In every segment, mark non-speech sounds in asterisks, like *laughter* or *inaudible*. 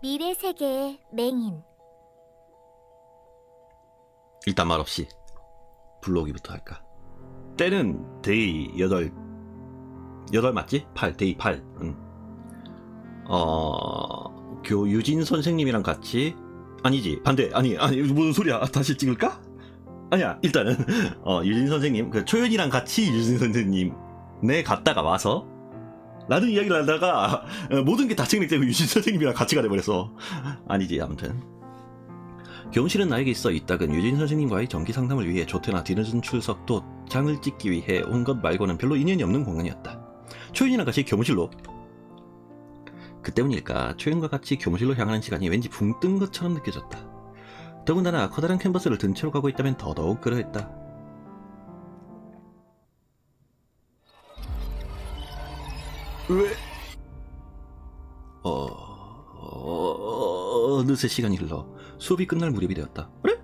미래 세계의 맹인. 일단 말없이 불러오기부터 할까. 때는 데이 8 8 맞지? 8 데이 8. 응. 어 교유진 선생님이랑 같이 아니지 반대 아니 아니 무슨 소리야 다시 찍을까? 아니야 일단은 *laughs* 어 유진 선생님 그 초연이랑 같이 유진 선생님 네 갔다가 와서 라는 이야기를 하다가 어, 모든 게 다 책임되고 유진 선생님이랑 같이 가돼 버렸어 아니지 아무튼 교무실은 나에게 있어 이따금 유진 선생님과의 정기 상담을 위해 조퇴나 뒤늦은 출석도 장을 찍기 위해 온 것 말고는 별로 인연이 없는 공간이었다. 초연이랑 같이 교무실로 그 때문일까 초연과 같이 교무실로 향하는 시간이 왠지 붕 뜬 것처럼 느껴졌다. 더군다나 커다란 캔버스를 든 채로 가고 있다면 더더욱 그러했다. 왜? 어... 어... 어느새 시간이 흘러 수업이 끝날 무렵이 되었다. 그래?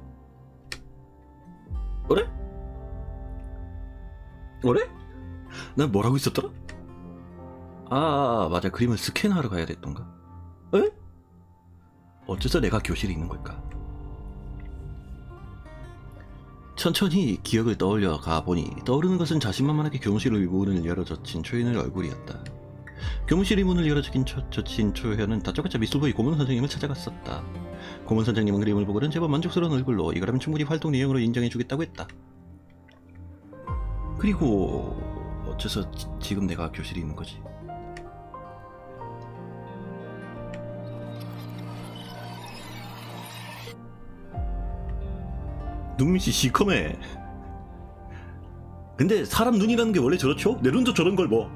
그래? 그래? 난 뭐라고 있었더라? 아, 맞아. 그림을 스캔하러 가야 됐던가? 에? 어째서 내가 교실에 있는 걸까? 천천히 기억을 떠올려 가보니 떠오르는 것은 자신만만하게 교무실의 문을 열어 젖힌 초연의 얼굴이었다. 교무실의 문을 열어 젖힌, 초, 젖힌 초연은 다짜고짜 미술부의 고문 선생님을 찾아갔었다. 고문 선생님은 그림을 보고는 제법 만족스러운 얼굴로 이거라면 충분히 활동 내용으로 인정해주겠다고 했다. 그리고 어째서 지, 지금 내가 교실에 있는 거지? 눈밑이 시커매. 근데 사람 눈이라는 게 원래 저렇죠? 내 눈도 저런 걸 뭐.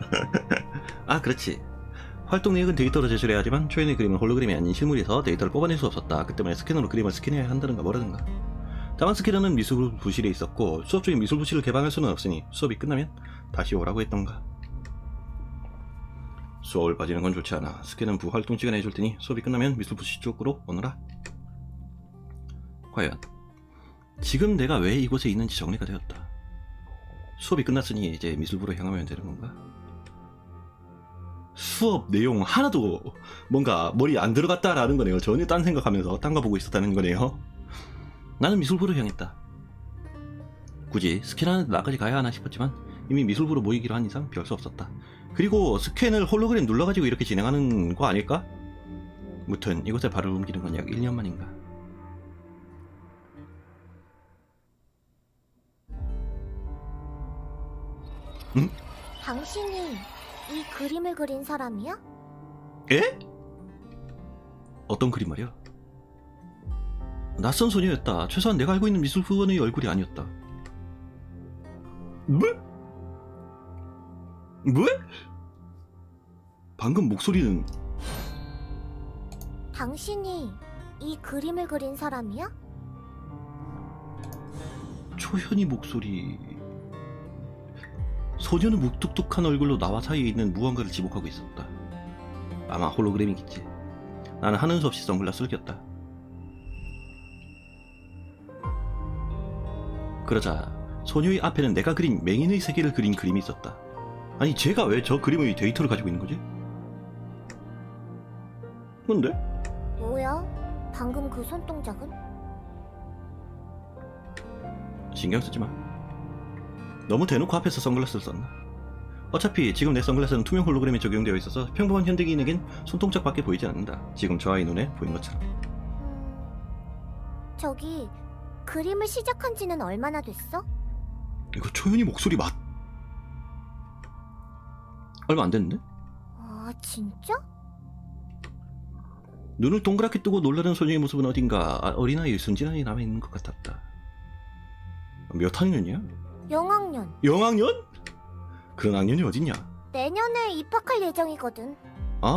*laughs* 아, 그렇지. 활동 내역은 데이터로 제출해야 하지만 초연의 그림은 홀로그램이 아닌 실물이서 데이터를 뽑아낼 수 없었다. 그 때문에 스캐너로 그림을 스캔해야 한다는가 뭐라든가. 다만 스캐너는 미술 부실에 있었고 수업 중에 미술 부실을 개방할 수는 없으니 수업이 끝나면 다시 오라고 했던가. 수업을 빠지는 건 좋지 않아. 스캐너는 부활동 시간에 해줄 테니 수업이 끝나면 미술 부실 쪽으로 오너라. 과연 지금 내가 왜 이곳에 있는지 정리가 되었다. 수업이 끝났으니 이제 미술부로 향하면 되는 건가? 수업 내용 하나도 뭔가 머리 안 들어갔다라는 거네요. 전혀 딴 생각하면서 딴 거 보고 있었다는 거네요. 나는 미술부로 향했다. 굳이 스캔하는 나까지 가야 하나 싶었지만 이미 미술부로 모이기로 한 이상 별 수 없었다. 그리고 스캔을 홀로그램 눌러가지고 이렇게 진행하는 거 아닐까? 무튼 이곳에 발을 옮기는 건 약 1년 만인가. 당신이 이 그림을 그린 사람이야? 에? 어떤 그림 말이야? 낯선 소녀였다. 최소한 내가 알고 있는 미술부원의 얼굴이 아니었다. 뭐? 뭐? 방금 목소리는 당신이 이 그림을 그린 사람이야? 초현이 목소리. 소녀는 묵뚝뚝한 얼굴로 나와 사이에 있는 무언가를 지목하고 있었다. 아마 홀로그램이겠지. 나는 하는 수 없이 선글라스를 꼈다. 그러자 소녀의 앞에는 내가 그린 맹인의 세계를 그린 그림이 있었다. 아니 제가 왜 저 그림의 데이터를 가지고 있는 거지? 뭔데? 뭐야? 방금 그 손동작은? 신경 쓰지 마. 너무 대놓고 앞에서 선글라스를 썼나? 어차피 지금 내 선글라스는 투명 홀로그램이 적용되어 있어서 평범한 현대인에겐 손동작밖에 보이지 않는다. 지금 저 아이 눈에 보인 것처럼. 음... 저기 그림을 시작한 지는 얼마나 됐어? 이거 초연이 목소리 맞? 얼마 안 됐는데? 아 진짜? 눈을 동그랗게 뜨고 놀라는 소녀의 모습은 어딘가 아, 어린아이의 순진함이 남아있는 것 같았다. 몇 학년이야? 영학년 영학년? 그런 학년이 어딨냐? 내년에 입학할 예정이거든 아, 아,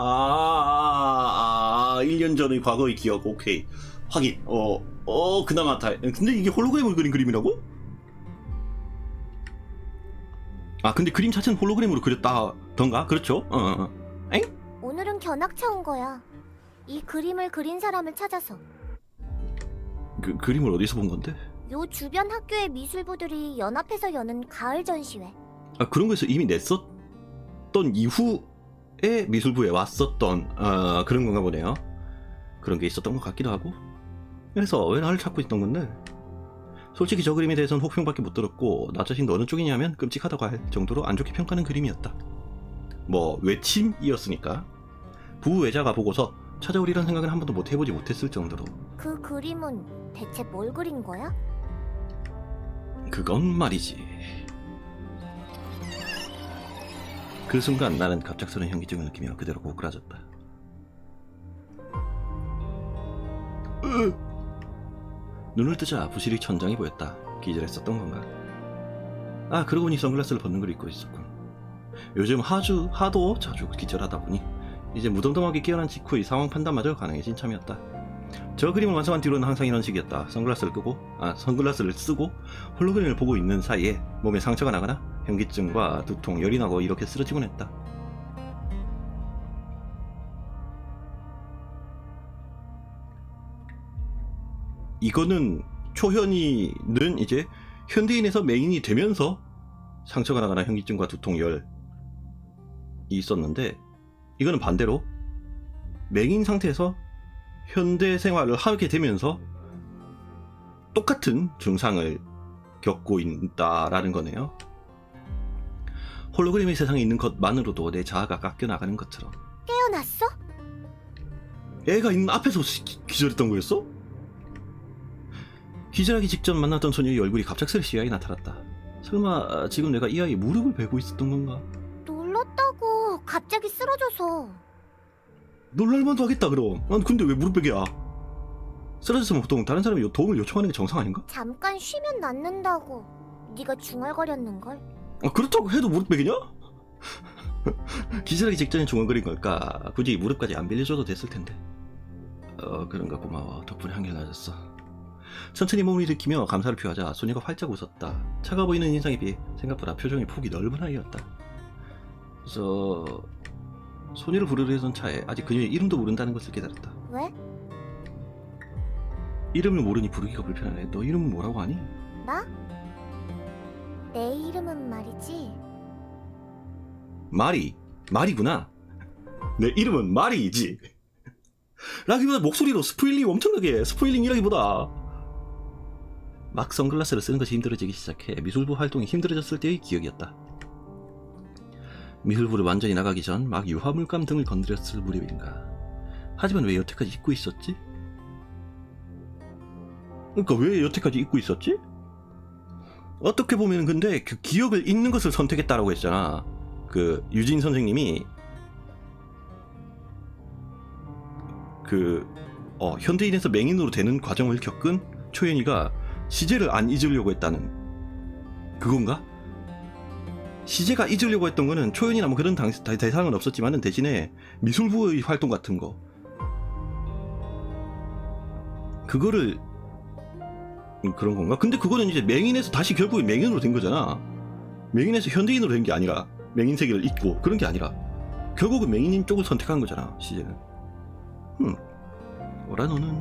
아, 아, 아, 1년 전의 과거의 기억, 오케이. 확인, 어, 어, 그나마 다, 근데 이게 홀로그램을 그린 그림이라고? 아, 근데 그림 자체는 홀로그램으로 그렸다던가? 그렇죠? 어, 어, 어. 오늘은 견학차 온 거야 이 그림을 그린 사람을 찾아서 그, 그림을 어디서 본 건데? 요 주변 학교의 미술부들이 연합해서 여는 가을 전시회 아, 그런 거에서 이미 냈었던 이후 미술부에 왔었던 어, 그런 건가 보네요. 그런 게 있었던 것 같기도 하고. 그래서 왜 나를 찾고 있던 건데? 솔직히 저 그림에 대해서는 혹평밖에 못 들었고 나 자신도 어느 쪽이냐면 끔찍하다고 할 정도로 안 좋게 평가하는 그림이었다. 뭐 외침이었으니까 부외자가 보고서 찾아오리란 생각은 한 번도 못 해보지 못했을 정도로 그 그림은 대체 뭘 그린 거야? 그건 말이지. 그 순간 나는 갑작스러운 현기증을 느끼며 그대로 고꾸라졌다. 으! 눈을 뜨자 부실이 천장이 보였다. 기절했었던 건가? 아 그러고 보니 선글라스를 벗는 걸 입고 있었군. 요즘 하주 하도 자주 기절하다 보니 이제 무덤덤하게 깨어난 직후의 상황 판단마저 가능해진 참이었다. 저 그림을 완성한 뒤로는 항상 이런 식이었다. 선글라스를 끄고, 아, 선글라스를 쓰고 홀로그램을 보고 있는 사이에 몸에 상처가 나거나 현기증과 두통, 열이 나고 이렇게 쓰러지곤 했다. 이거는 초현이는 이제 현대인에서 메인이 되면서 상처가 나거나 현기증과 두통, 열이 있었는데 이거는 반대로 맹인 상태에서 현대 생활을 하게 되면서 똑같은 증상을 겪고 있다라는 거네요. 홀로그램의 세상에 있는 것만으로도 내 자아가 깎여 나가는 것처럼 깨어났어? 애가 있는 앞에서 기- 기절했던 거였어? 기절하기 직전 만났던 소녀의 얼굴이 갑작스레 이 아이 나타났다. 설마 지금 내가 이 아이의 무릎을 베고 있었던 건가? 놀랐다고 갑자기 쓰러져서 놀랄만도 하겠다 그럼. 난 근데 왜 무릎 베개야? 쓰러졌으면 보통 다른 사람이 요- 도움을 요청하는 게 정상 아닌가? 잠깐 쉬면 낫는다고 네가 중얼거렸는걸? 아, 그렇다고 해도 무릎 베개냐? 기절하기 직전에 중얼거린 걸까? 굳이 무릎까지 안 빌려줘도 됐을 텐데. 어, 그런가 고마워. 덕분에 한결 나아졌어. 천천히 몸을 일으키며 감사를 표하자 소녀가 활짝 웃었다. 차가 보이는 인상에 비해 생각보다 표정이 폭이 넓은 아이였다. 그래서 소녀를 부르려던 차에 아직 그녀의 이름도 모른다는 것을 깨달았다. 왜? 이름을 모르니 부르기가 불편하네. 너 이름은 뭐라고 하니? 나? 내 이름은 말이지 마리, 마리구나. 내 이름은 마리이지. 라기보다 목소리로 스포일링 엄청나게 해. 스포일링이라기보다 막 선글라스를 쓰는 것이 힘들어지기 시작해 미술부 활동이 힘들어졌을 때의 기억이었다. 미술부를 완전히 나가기 전 막 유화물감 등을 건드렸을 무렵인가. 하지만 왜 여태까지 잊고 있었지? 그러니까 왜 여태까지 잊고 있었지? 어떻게 보면 근데 그 기억을 잊는 것을 선택했다라고 했잖아. 그 유진 선생님이 그 어, 현대인에서 맹인으로 되는 과정을 겪은 초연이가 시제를 안 잊으려고 했다는 그건가? 시제가 잊으려고 했던 거는 초연이나 뭐 그런 당, 대- 대상은 없었지만은 대신에 미술부의 활동 같은 거. 그거를 음, 그런 건가? 근데 그거는 이제 맹인에서 다시 결국에 맹인으로 된 거잖아. 맹인에서 현대인으로 된 게 아니라 맹인 세계를 잊고 그런 게 아니라 결국은 맹인인 쪽을 선택한 거잖아 시제는. 음 오라 너는?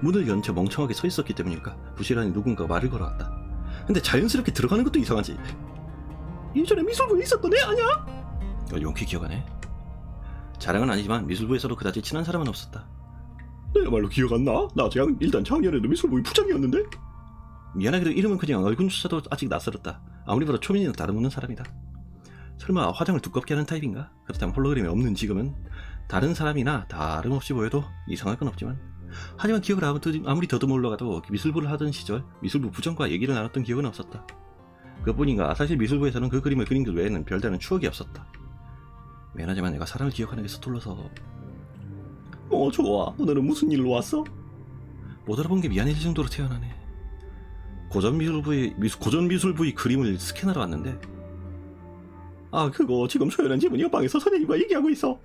문을 연 채 멍청하게 서 있었기 때문일까? 부실하니 누군가 말을 걸어왔다. 근데 자연스럽게 들어가는 것도 이상하지 예전에 미술부에 있었던 애 아니야? 어, 용케 기억하네 자랑은 아니지만 미술부에서도 그다지 친한 사람은 없었다 내야말로 기억 안 나? 나 작, 일단 작년에도 미술부의 부장이었는데 미안하게도 이름은 그냥 얼굴조차도 아직 낯설었다. 아무리 봐도 초면이나 다름없는 사람이다. 설마 화장을 두껍게 하는 타입인가? 그렇다면 홀로그램이 없는 지금은 다른 사람이나 다름없이 보여도 이상할 건 없지만 하지만 기억을 아무리, 더듬어 가도 미술부를 하던 시절 미술부 부장과 얘기를 나눴던 기억은 없었다. 그뿐인가 사실 미술부에서는 그 그림을 그린 것 외에는 별다른 추억이 없었다. 미안하지만 내가 사람을 기억하는 게 서툴러서 어 좋아 오늘은 무슨 일로 왔어? 못 알아본 게 미안해질 정도로 태어나네. 고전 미술부의 미술, 고전 미술부의 그림을 스캔하러 왔는데 아 그거 지금 소연한 지문이 옆방에서 선생님과 얘기하고 있어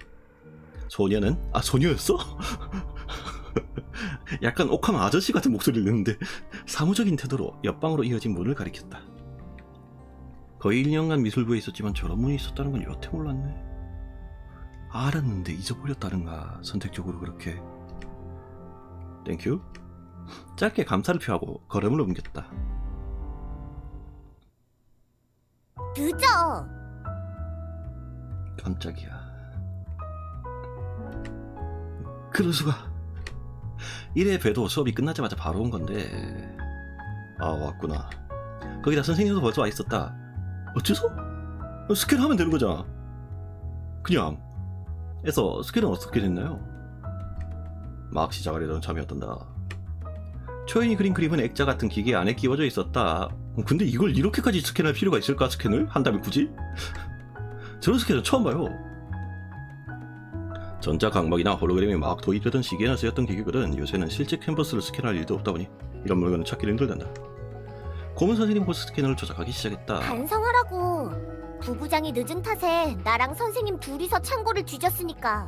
소녀는 아 소녀였어? *laughs* 약간 옥함 아저씨 같은 목소리를 내는데 사무적인 태도로 옆방으로 이어진 문을 가리켰다 거의 1년간 미술부에 있었지만 저런 문이 있었다는 건 여태 몰랐네 알았는데 잊어버렸다는가 선택적으로 그렇게 땡큐 짧게 감사를 표하고 걸음을 옮겼다. 늦어 깜짝이야. 그럴 수가. 이래 봬도 수업이 끝나자마자 바로 온 건데. 아 왔구나. 거기다 선생님도 벌써 와 있었다. 어째서? 스캔하면 되는 거잖아. 그냥. 해서 스캔은 어떻게 됐나요? 막 시작하려던 참이었단다. 초연이 그린 그림은 액자 같은 기계 안에 끼워져 있었다. 근데 이걸 이렇게까지 스캔할 필요가 있을까? 스캔을 한다면 굳이? 저런 스캔은 처음 봐요. 전자 각막이나 홀로그램이 막 도입되던 시기에나 쓰였던 기계거든 요새는 실제 캔버스를 스캔할 일도 없다 보니 이런 물건은 찾기를 힘들단다. 고문 선생님 곧 스캐너를 조작하기 시작했다. 반성하라고. 부부장이 늦은 탓에 나랑 선생님 둘이서 창고를 뒤졌으니까.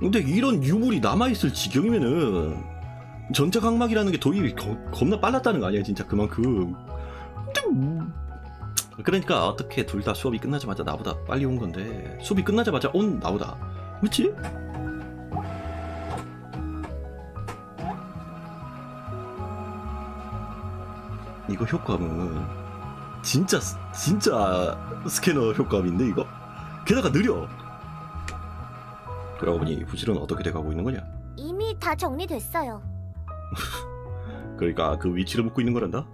근데 이런 유물이 남아있을 지경이면은 전자 각막이라는 게 도입이 거- 겁나 빨랐다는 거 아니야 진짜 그만큼. 근데 뭐- 그러니까 어떻게 둘 다 수업이 끝나자마자 나보다 빨리 온 건데 수업이 끝나자마자 온 나보다 그치? 이거 효과음은 진짜 스- 진짜 스캐너 효과음인데 이거? 게다가 느려. 그러고 보니 부실은 어떻게 돼가고 있는 거냐? 이미 다 정리됐어요. *laughs* 그러니까 그 위치를 묻고 있는 거란다?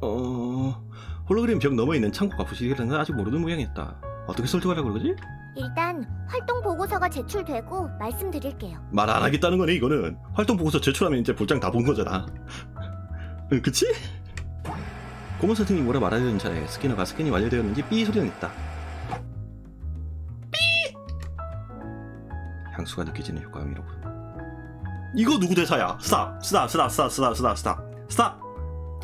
어... 홀로그램 벽 너머에 있는 창고가 부실이라는 건 아직 모르는 모양이었다. 어떻게 설정하려고 그러지? 일단 활동 보고서가 제출되고 말씀드릴게요. 말 안 하겠다는 거네 이거는. 활동 보고서 제출하면 이제 볼장 다 본 거잖아 응, 그치? 고문 선생님이 뭐라 말하려는 차에 스캐너가 스캔이 완료되었는지 삐 소리가 냈다. 삐! 향수가 느껴지는 효과음이로군. 이거 누구 대사야? 스탑 스탑 스탑 스탑 스탑 스탑 스탑 스탑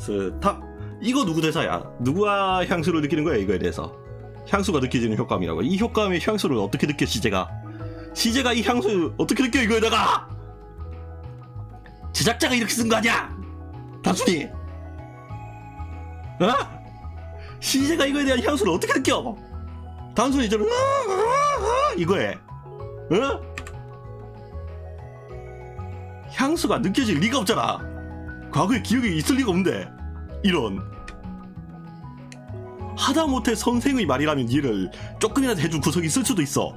스탑. 이거 누구 대사야? 누구와 향수를 느끼는 거야 이거에 대해서? 향수가 느껴지는 효과음이라고. 이 효과음의 향수를 어떻게 느껴 시제가? 시제가 이 향수 어떻게 느껴 이거에다가? 제작자가 이렇게 쓴 거 아니야 단순히 어? 시제가 이거에 대한 향수를 어떻게 느껴? 단순히 저는 이거에. 어? 향수가 느껴질 리가 없잖아. 과거에 기억이 있을 리가 없는데. 이런. 하다못해 선생의 말이라면 이해를 조금이라도 해줄 구석이 있을 수도 있어.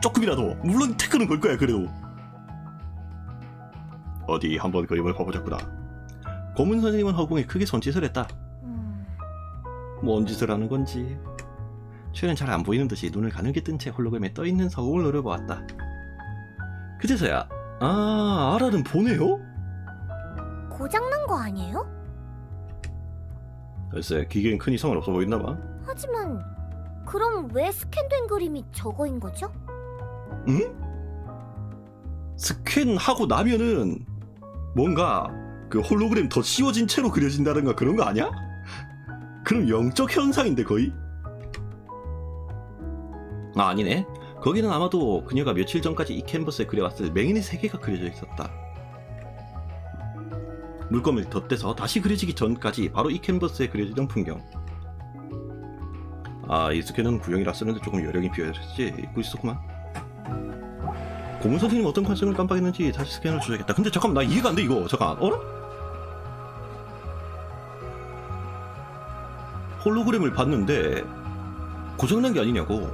조금이라도. 물론 태클은 걸 거야 그래도. 어디 한번 그림을 봐보자꾸나 고문 선생님은 허공에 크게 손짓을 했다 음, 뭔 짓을 하는 건지 최는 잘 안 보이는 듯이 눈을 가늘게 뜬 채 홀로그램에 떠 있는 서공을 노려보았다 그제서야 아 아라는 보네요? 고장난 거 아니에요? 글쎄 기계엔 큰 이상은 없어 보였나 봐 하지만 그럼 왜 스캔된 그림이 저거인 거죠? 응? 스캔하고 나면은 뭔가 그 홀로그램 더 씌워진 채로 그려진다든가 그런 거 아니야? 그럼 영적 현상인데 거의? 아 아니네 거기는 아마도 그녀가 며칠 전까지 이 캔버스에 그려왔을 맹인의 세계가 그려져 있었다 물감을 덧대서 다시 그려지기 전까지 바로 이 캔버스에 그려지던 풍경 아 이 스캔은 구형이라 쓰는데 조금 요령이 비어졌지 잊고 있었구만 고문 선생님 어떤 관점을 깜빡했는지 다시 스캔을 줘야겠다. 근데 잠깐만 나 이해가 안 돼 이거. 잠깐. 어라? 홀로그램을 봤는데 고장난 게 아니냐고.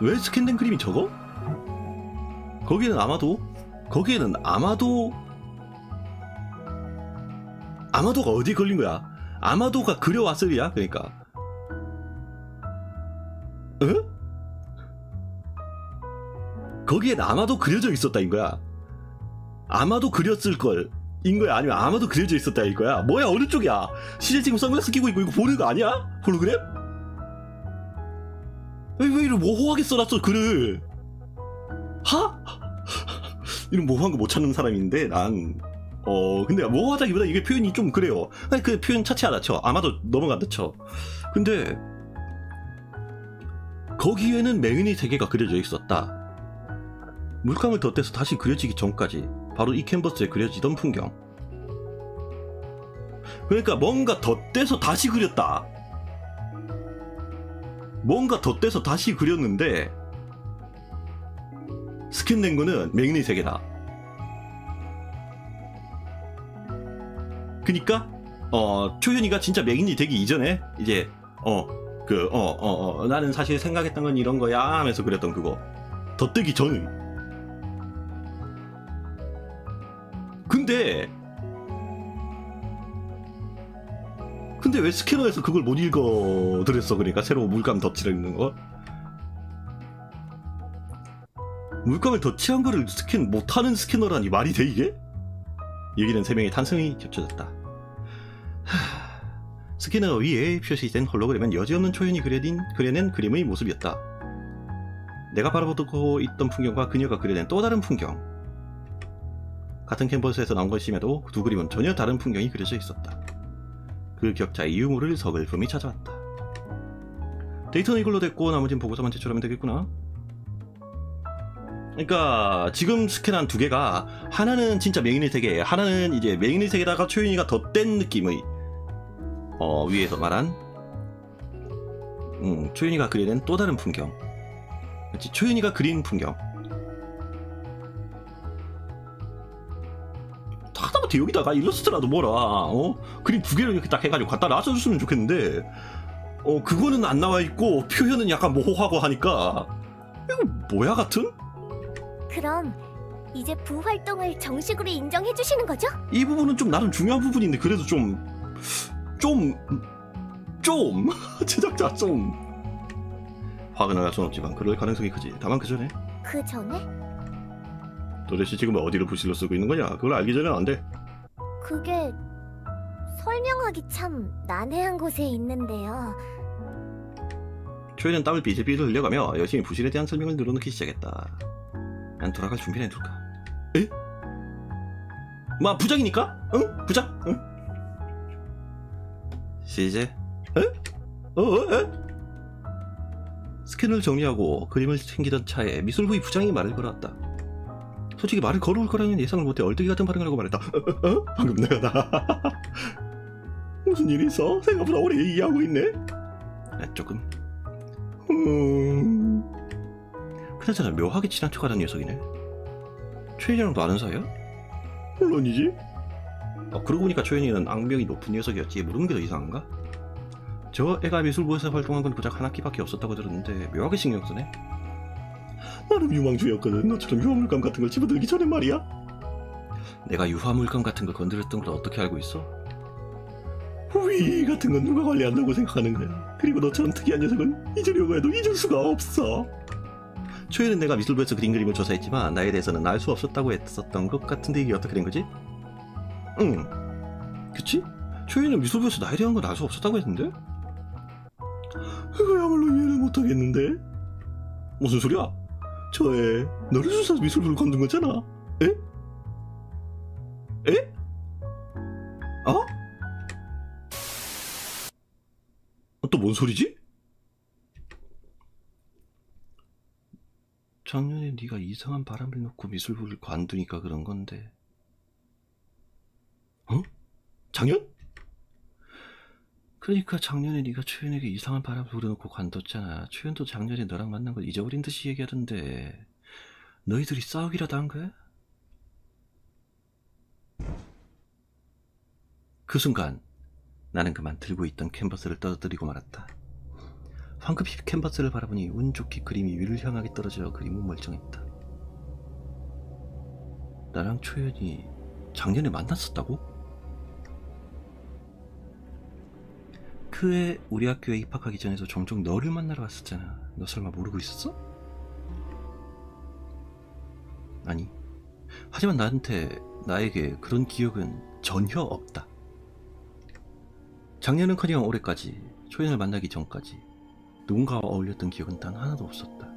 왜 스캔된 그림이 저거? 거기는 아마도 거기에는 아마도 아마도가 어디 걸린 거야? 아마도가 그려왔으리야. 그러니까. 응? 거기엔 아마도 그려져 있었다인 거야. 아마도 그렸을 걸. 인 거야? 아니면 아마도 그려져 있었다 인 거야? 뭐야? 어느 쪽이야? 시제 지금 선글라스 끼고 있고 이거 보는 거 아니야? 홀로그램? 왜, 왜 이런 모호하게 써놨어 글을? 하? *laughs* 이런 모호한 거 못 찾는 사람인데 난. 어 근데 모호하다기보다 이게 표현이 좀 그래요. 아니 그 표현 차치하다 쳐. 아마도 넘어간다 쳐. 근데 거기에는 맹인의 세계가 그려져 있었다. 물감을 덧대서 다시 그려지기 전까지 바로 이 캔버스에 그려지던 풍경. 그러니까 뭔가 덧대서 다시 그렸다. 뭔가 덧대서 다시 그렸는데 스캔된 거는 맹인의 세계다. 그니까 어 초현이가 진짜 맹인이 되기 이전에 이제 어 그 어 어 어, 나는 사실 생각했던 건 이런 거야 하면서 그랬던 그거 더 뜨기 전 의 근데 왜 스캐너에서 그걸 못 읽어 드렸어 그러니까 새로 물감 덧칠했는 거 물감을 덧칠한 거를 스캔 못하는 스캐너라니 말이 돼 이게? 여기는 세 명의 탄성이 겹쳐졌다 하... 스캐너 위에 표시된 홀로그램은 여지없는 초연이 그려진, 그려낸 그림의 모습이었다. 내가 바라보고 있던 풍경과 그녀가 그려낸 또 다른 풍경. 같은 캔버스에서 나온 것임에도 두 그림은 전혀 다른 풍경이 그려져 있었다. 그 격차의 유무를 서글픔이 찾아왔다. 데이터는 이걸로 됐고 나머진 보고서만 제출하면 되겠구나. 그러니까 지금 스캔한 두 개가 하나는 진짜 메인의 세계, 하나는 이제 메인의 세계다가 초연이가 덧댄 느낌의 어, 위에서 말한 음, 초윤이가 그려낸 또 다른 풍경. 그렇지, 초윤이가 그린 풍경. 하다못해 여기다가 일러스트라도 뭐라, 어? 그림 두 개를 이렇게 딱 해가지고 갖다 놔줬으면 좋겠는데, 어, 그거는 안 나와 있고, 표현은 약간 모호하고 하니까, 이거 뭐야 같은? 그럼 이제 부 활동을 정식으로 인정해 주시는 거죠? 이 부분은 좀 나름 중요한 부분인데, 그래도 좀, 좀, 좀, *laughs* 제작자 좀. 화가 나갈 순 없지만 그럴 가능성이 크지. 다만 그 전에 그 전에 도대체 지금 어디를 부실로 쓰고 있는 거냐? 그걸 알기 전에는 안 돼. 그게 설명하기 참 난해한 곳에 있는데요. 초이는 땀을 비질비질 흘려가며 열심히 부실에 대한 설명을 늘어놓기 시작했다. 난 돌아갈 준비를 해둘까? 에? 마 부장이니까? 응? 부장? 응? 시제? 에? 어? 어? 에? 스캔을 정리하고 그림을 챙기던 차에 미술부의 부장이 말을 걸었다. 솔직히 말을 걸어올 거라는 예상을 못해 얼뜨기 같은 반응을 하고 말했다. 어? 어? 방금 내가 나 *laughs* 무슨 일이 있어? 생각보다 오래 얘기하고 있네. 아, 조금. 음... 그나저나 묘하게 친한 척하는 녀석이네. 최현이랑도 아는 사이야? 물론이지. 어, 그러고 보니까 최현이는 악명이 높은 녀석이었지. 모르는 게 더 이상한가? 저 애가 미술부에서 활동한 건 고작 한 학기밖에 없었다고 들었는데 묘하게 신경 쓰네. 나름 유망주였거든. 너처럼 유화물감 같은 걸 집어들기 전에 말이야. 내가 유화물감 같은 걸 건드렸던 걸 어떻게 알고 있어? 후위 같은 건 누가 관리한다고 생각하는 거야. 그리고 너처럼 특이한 녀석은 잊으려고 해도 잊을 수가 없어. 초에는 내가 미술부에서 그린 그림을 조사했지만 나에 대해서는 알 수 없었다고 했었던 것 같은데 이게 어떻게 된 거지? 응. 그치? 초에는 미술부에서 나에 대한 건 알 수 없었다고 했는데? 그거야말로 이해를 못하겠는데? 무슨 소리야? 저애 너를 수사 미술부를 건든 거잖아. 에? 에? 어? 또 뭔 소리지? 작년에 네가 이상한 바람을 놓고 미술부를 관두니까 그런 건데. 어? 작년? 그러니까 작년에 네가 초연에게 이상한 바람을 불어넣고 관뒀잖아. 초연도 작년에 너랑 만난 걸 잊어버린 듯이 얘기하던데. 너희들이 싸우기라도 한 거야? 그 순간 나는 그만 들고 있던 캔버스를 떨어뜨리고 말았다. 황급히 캔버스를 바라보니 운 좋게 그림이 위를 향하게 떨어져 그림은 멀쩡했다. 나랑 초연이 작년에 만났었다고? 그해 우리 학교에 입학하기 전에도 종종 너를 만나러 왔었잖아. 너 설마 모르고 있었어? 아니. 하지만 나한테 나에게 그런 기억은 전혀 없다. 작년은커녕 올해까지 초연을 만나기 전까지 누군가와 어울렸던 기억은 단 하나도 없었다.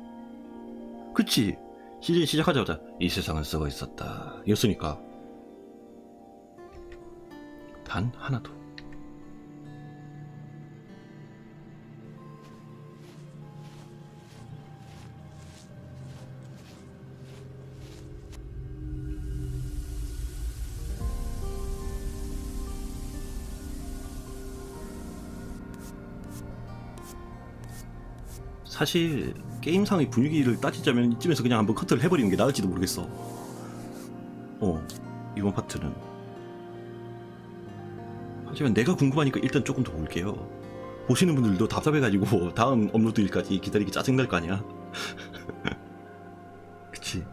그치? 시즌 시작하자마자 이 세상은 썩어 있었다. 였으니까. 단 하나도. 사실 게임상의 분위기를 따지자면 이쯤에서 그냥 한번 커트를 해버리는 게 나을지도 모르겠어. 어, 이번 파트는. 하지만 내가 궁금하니까 일단 조금 더 볼게요. 보시는 분들도 답답해가지고 *laughs* 다음 업로드일까지 기다리기 짜증날 거 아니야. *laughs* 그치.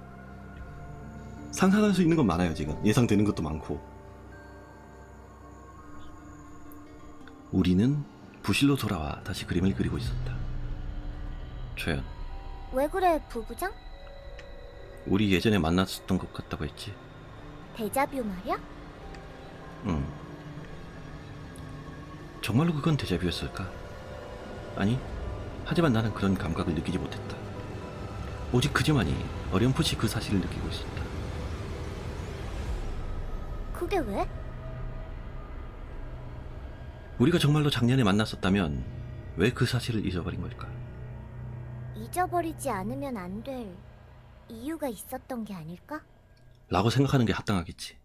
상상할 수 있는 건 많아요 지금 예상되는 것도 많고. 우리는 부실로 돌아와 다시 그림을 그리고 있었다. 최연, 왜 그래, 부부장? 우리 예전에 만났었던 것 같다고 했지. 데자뷰 말이야? 응. 정말로 그건 데자뷰였을까? 아니, 하지만 나는 그런 감각을 느끼지 못했다. 오직 그저만이 어렴풋이 그 사실을 느끼고 있었다. 그게 왜? 우리가 정말로 작년에 만났었다면 왜 그 사실을 잊어버린 걸까? 잊어버리지 않으면 안 될 이유가 있었던 게 아닐까? 라고 생각하는 게 합당하겠지.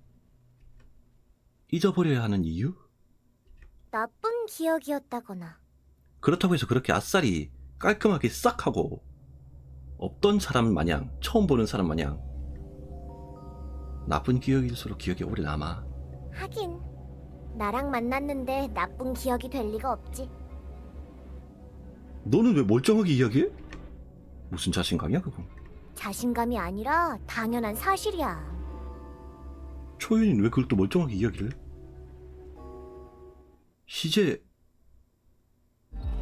잊어버려야 하는 이유? 나쁜 기억이었다거나 그렇다고 해서 그렇게 아싸리 깔끔하게 싹 하고 없던 사람 마냥 처음 보는 사람 마냥 나쁜 기억일수록 기억이 오래 남아. 하긴 나랑 만났는데 나쁜 기억이 될 리가 없지. 너는 왜 멀쩡하게 이야기해? 무슨 자신감이야 그건? 자신감이 아니라 당연한 사실이야. 초연이는 왜 그걸 또 멀쩡하게 이야기를 해? 시제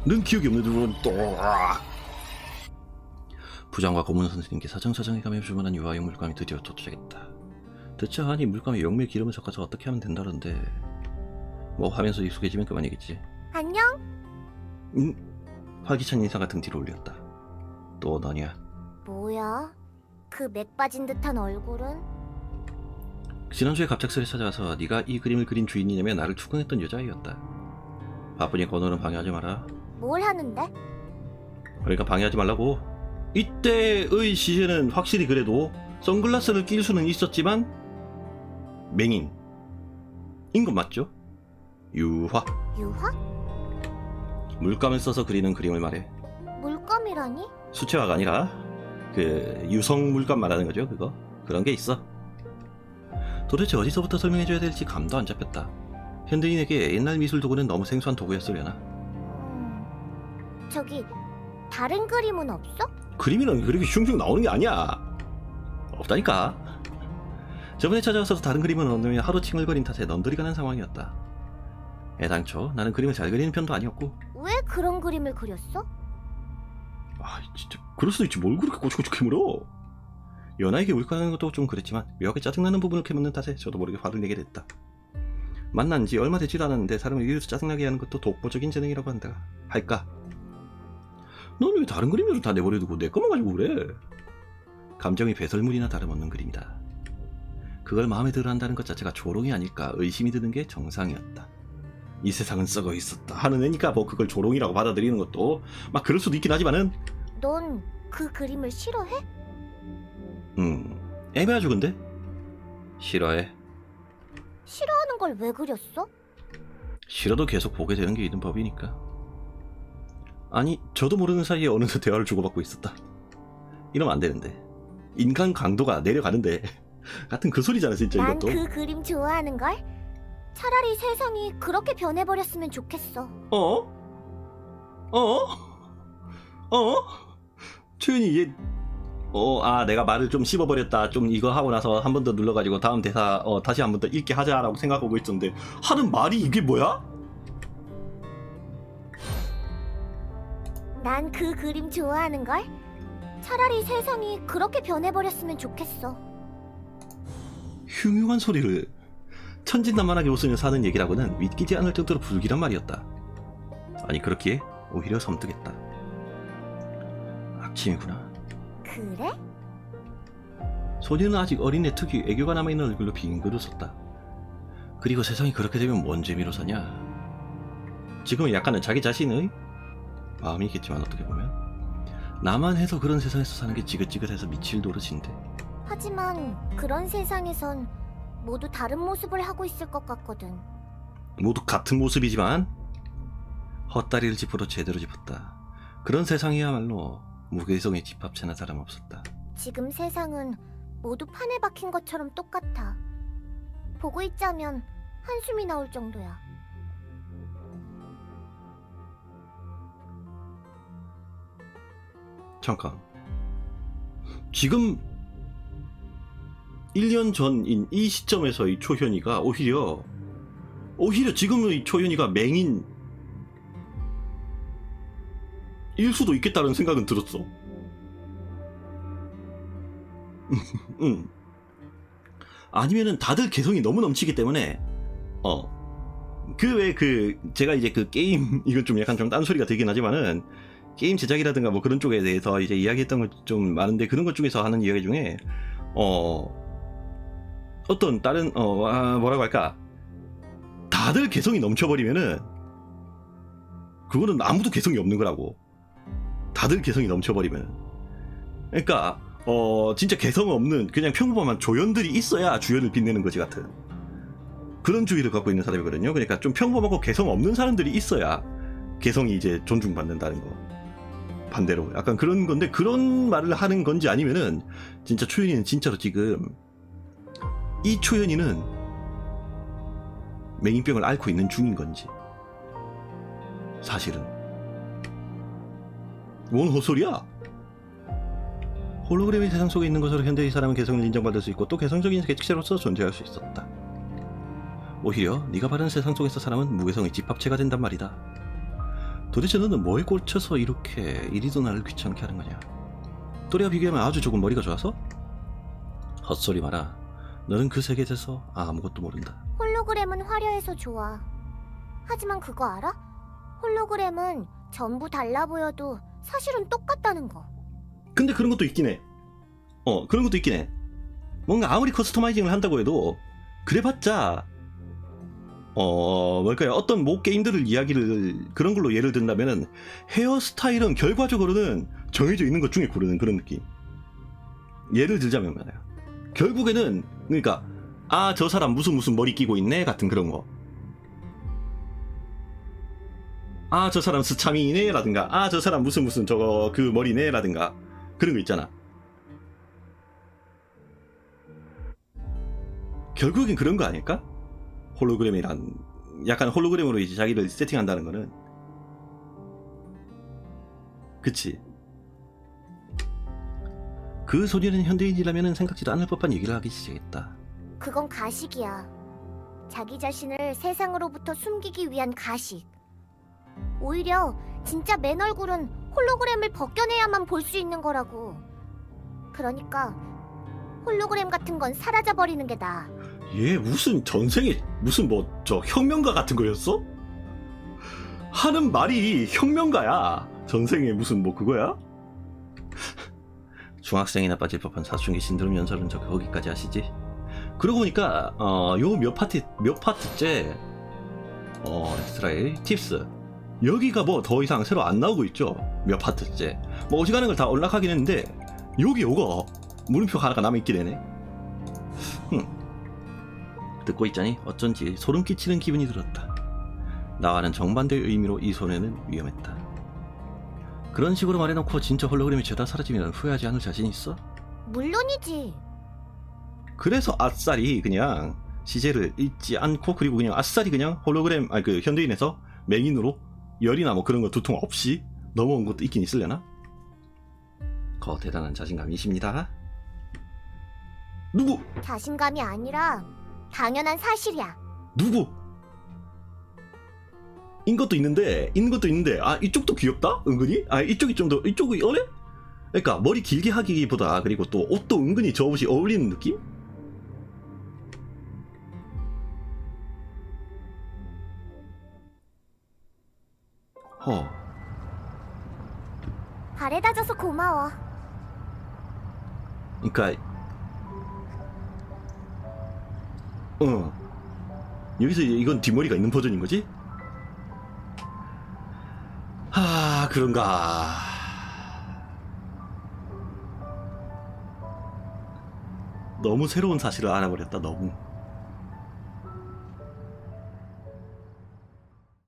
는 기억이 없는데 그건 또 부장과 고문 선생님께 사정사정에 가며 주문한 유아용 물감이 드디어 도착했다. 듣자 하니 물감에 용매 기름을 섞어서 어떻게 하면 된다던데 뭐 하면서 익숙해지면 그만이겠지. 안녕? 음, 활기찬 인사가 등 뒤로 올렸다. 또 너냐? 뭐야? 그 맥 빠진 듯한 얼굴은? 지난주에 갑작스레 찾아와서 네가 이 그림을 그린 주인이냐며 나를 추궁했던 여자아이였다. 바쁘니까 오늘은 방해하지 마라. 뭘 하는데? 그러니까 방해하지 말라고. 이때의 시제는 확실히 그래도 선글라스를 낄 수는 있었지만 맹인. 인건 맞죠? 유화. 유화? 물감을 써서 그리는 그림을 말해. 물감이라니? 수채화가 아니라 그 유성 물감 말하는 거죠, 그거. 그런 게 있어. 도대체 어디서부터 설명해줘야 될지 감도 안 잡혔다. 현대인에게 옛날 미술 도구는 너무 생소한 도구였으려나. 음... 저기 다른 그림은 없어? 그림이란 그렇게 슝슝 나오는 게 아니야. 없다니까. 저번에 찾아와서 다른 그림은 없느며 하루 칭얼거린 탓에 넌더리가 난 상황이었다. 애당초 나는 그림을 잘 그리는 편도 아니었고 왜 그런 그림을 그렸어? 아 진짜 그럴 수도 있지. 뭘 그렇게 꼬치꼬치 캐물어? 연하에게 울컥하는 것도 좀 그랬지만 묘하게 짜증나는 부분을 캐묻는 탓에 저도 모르게 화를 내게 됐다. 만난 지 얼마 되지도 않았는데 사람을 이유서 짜증나게 하는 것도 독보적인 재능이라고 한다. 할까? 넌 왜 다른 그림들을 다 내버려두고 내 것만 가지고 그래? 감정이 배설물이나 다름없는 그림이다. 그걸 마음에 들어 한다는 것 자체가 조롱이 아닐까 의심이 드는 게 정상이었다 이 세상은 썩어 있었다 하는 애니까 뭐 그걸 조롱이라고 받아들이는 것도 막 그럴 수도 있긴 하지만은 넌 그 그림을 싫어해? 음, 애매하죠, 근데? 싫어해. 싫어하는 걸 왜 그렸어? 싫어도 계속 보게 되는 게 있는 법이니까. 아니, 저도 모르는 사이에 어느새 대화를 주고받고 있었다. 이러면 안 되는데. 인간 강도가 내려가는데. *laughs* 같은 그 소리잖아, 진짜 난 이것도. 그 그림 좋아하는 걸. 차라리 세상이 그렇게 변해버렸으면 좋겠어. 어? 어? 어? 최윤이 얘 어, 아, 내가 말을 좀 씹어버렸다. 좀 이거 하고 나서 한 번 더 눌러가지고 다음 대사, 어, 다시 한 번 더 읽게 하자라고 생각하고 있었는데, 하는 말이 이게 뭐야? 난 그 그림 좋아하는 걸. 차라리 세상이 그렇게 변해버렸으면 좋겠어. 흉흉한 소리를 천진난만하게 웃으며 사는 얘기라고는 믿기지 않을 정도로 불길한 말이었다. 아니 그렇기에 오히려 섬뜩했다. 악취이구나. 그래? 소녀는 아직 어린 애 특유 애교가 남아있는 얼굴로 빙글 웃었다. 그리고 세상이 그렇게 되면 뭔 재미로 사냐? 지금은 약간은 자기 자신의 마음이 있겠지만 어떻게 보면 나만 해서 그런 세상에서 사는 게 지긋지긋해서 미칠 노릇인데 하지만 그런 세상에선 모두 다른 모습을 하고 있을 것 같거든. 모두 같은 모습이지만 헛다리를 짚으러 제대로 짚었다. 그런 세상이야말로 무게성의 집합체나 다름없었다. 지금 세상은 모두 판에 박힌 것처럼 똑같아. 보고 있자면 한숨이 나올 정도야. 잠깐. 지금 1년 전인 이 시점에서 이 초현이가 오히려 오히려 지금의 초현이가 맹인 일 수도 있겠다는 생각은 들었어. *laughs* 응. 아니면은 다들 개성이 너무 넘치기 때문에 어그왜그 제가 이제 그 게임 *laughs* 이건 좀 약간 좀 딴소리가 되긴 하지만은 게임 제작이라든가 뭐 그런 쪽에 대해서 이제 이야기했던 것 좀 많은데 그런 것 중에서 하는 이야기 중에 어 어떤 다른 어 아, 뭐라고 할까? 다들 개성이 넘쳐버리면은 그거는 아무도 개성이 없는 거라고. 다들 개성이 넘쳐버리면 그러니까 어 진짜 개성 없는 그냥 평범한 조연들이 있어야 주연을 빛내는 거지 같은. 그런 주의를 갖고 있는 사람이거든요. 그러니까 좀 평범하고 개성 없는 사람들이 있어야 개성이 이제 존중받는다는 거. 반대로. 약간 그런 건데 그런 말을 하는 건지 아니면은 진짜 초연이는 진짜로 지금 이 초연이는 맹인병을 앓고 있는 중인 건지 사실은 뭔 헛소리야 홀로그램이 세상 속에 있는 것으로 현대의 사람은 개성을 인정받을 수 있고 또 개성적인 개체로서 존재할 수 있었다 오히려 네가 바른 세상 속에서 사람은 무개성의 집합체가 된단 말이다 도대체 너는 뭐에 꽂혀서 이렇게 이리도 나를 귀찮게 하는 거냐? 또래와 비교하면 아주 조금 머리가 좋아서? 헛소리 마라. 너는 그 세계에 대해서 아무것도 모른다. 홀로그램은 화려해서 좋아. 하지만 그거 알아? 홀로그램은 전부 달라 보여도 사실은 똑같다는 거. 근데 그런 것도 있긴 해. 어, 그런 것도 있긴 해. 뭔가 아무리 커스터마이징을 한다고 해도 그래봤자 어 뭘까요? 어떤 모 게임들을 이야기를 그런 걸로 예를 든다면은 헤어스타일은 결과적으로는 정해져 있는 것 중에 고르는 그런 느낌. 예를 들자면 말이야. 결국에는 그러니까 아 저 사람 무슨 무슨 머리 끼고 있네 같은 그런 거. 아 저 사람 스차미네 라든가 아 저 사람 무슨 무슨 저거 그 머리네 라든가 그런 거 있잖아. 결국엔 그런 거 아닐까? 홀로그램이란 약간 홀로그램으로 이제 자기를 세팅한다는 거는 그치 그 소리는 현대인이라면 생각지도 않을 법한 얘기를 하기 시작했다 그건 가식이야. 자기 자신을 세상으로부터 숨기기 위한 가식. 오히려 진짜 맨 얼굴은 홀로그램을 벗겨내야만 볼 수 있는 거라고. 그러니까 홀로그램 같은 건 사라져 버리는 게 나아. 얘 무슨 전생에 무슨 뭐 저 혁명가 같은 거였어? 하는 말이 혁명가야 전생에 무슨 뭐 그거야? 중학생이나 빠질 법한 사춘기 신드롬 연설은 저 거기까지 하시지? 그러고 보니까 어, 요 몇 파트 몇 파트째 어 엑스트라의 팁스. 여기가 뭐 더 이상 새로 안 나오고 있죠? 몇 파트째. 뭐 어지간한 걸 다 언락하긴 했는데 여기 요거 물음표 하나가 남아있게 되네. 흠. 듣고 있자니 어쩐지 소름 끼치는 기분이 들었다. 나와는 정반대의 의미로 이 소녀는 위험했다 그런 식으로 말해놓고 진짜 홀로그램이 죄다 사라지면 후회하지 않을 자신 있어? 물론이지. 그래서 아싸리 그냥 시제를 잊지 않고 그리고 그냥 아싸리 그냥 홀로그램 아니 그 현대인에서 맹인으로 열이나 뭐 그런 거 두통 없이 넘어온 것도 있긴 있으려나? 거 대단한 자신감이십니다. 누구? 자신감이 아니라 당연한 사실이야. 누구? 인 것도 있는데 인 것도 있는데 아 이쪽도 귀엽다 은근히 아 이쪽이 좀 더 이쪽이 어래? 그러니까 머리 길게 하기보다 그리고 또 옷도 은근히 저 옷이 어울리는 느낌? 허 바래다줘서 고마워. 그러니까 어 여기서 이건 뒷머리가 있는 버전인 거지? 그런가? 너무 새로운 사실을 알아버렸다 너무